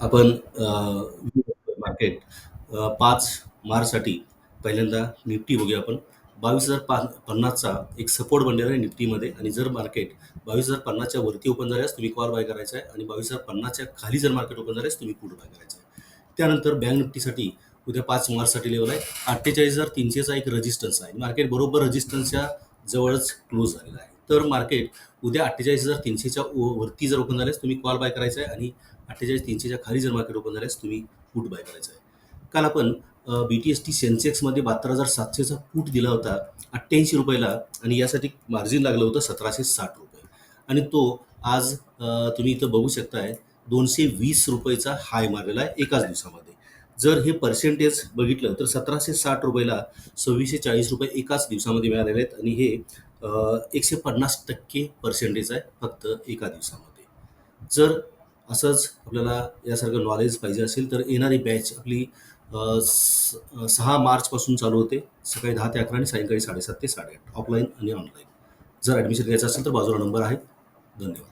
आपण मार्केट पाच मार्चसाठी पहिल्यांदा निफ्टी बघूया आपण. बावीस हजार पा पन्नासचा एक सपोर्ट बनलेला आहे निफ्टीमध्ये आणि जर मार्केट बावीस हजार पन्नासच्या वरती ओपन झाल्यास तुम्ही कॉल बाय करायचा आहे आणि बावीस हजार पन्नासच्या खाली जर मार्केट ओपन झाल्यास तुम्ही पुट बाय करायचा आहे. त्यानंतर बँक निफ्टीसाठी उद्या पाच मार्चसाठी लेवल आहे. अठ्ठेचाळीस हजार तीनशेचा एक रजिस्टन्स आहे. मार्केट बरोबर रजिस्टन्सच्या जवळच क्लोज झालेला आहे. तर मार्केट उद्या अठ्ठेचाळीस हजार तीनशेच्या ओ- वरती जर ओपन झाल्यास तुम्ही कॉल बाय करायचा आहे आणि अठ्ठेचाळीस तीनशेच्या खाली जर मार्केट ओपन झाल्यास तुम्ही पुट बाय करायचं आहे. काल आपण बी टी एस टी सेन्सेक्समध्ये बहात्तर हजार सातशेचा फूट दिला होता अठ्ठ्याऐंशी रुपयाला आणि यासाठी मार्जिन लागलं होतं सतराशे साठ रुपये. आणि तो आज तुम्ही इथं बघू शकताय दोनशे वीस रुपयेचा हाय मारलेला आहे एकाच दिवसामध्ये. जर हे पर्सेंटेज बघितलं तर सतराशे साठ रुपयाला सव्वीसशे चाळीस रुपये एकाच दिवसामध्ये मिळालेले आहेत आणि हे एकशे पन्नास टक्के पर्सेंटेज आहे फक्त एका दिवसामध्ये. जर असंच आपल्याला यासारखं नॉलेज पाहिजे असेल तर येणारी बॅच आपली सहा मार्चपासून चालू होते. सकाळी दहा ते अकरा आणि सायंकाळी साडेसात ते साडेआठ ऑफलाईन आणि ऑनलाईन जर ॲडमिशन घ्यायचं असेल तर बाजूला नंबर आहे. धन्यवाद.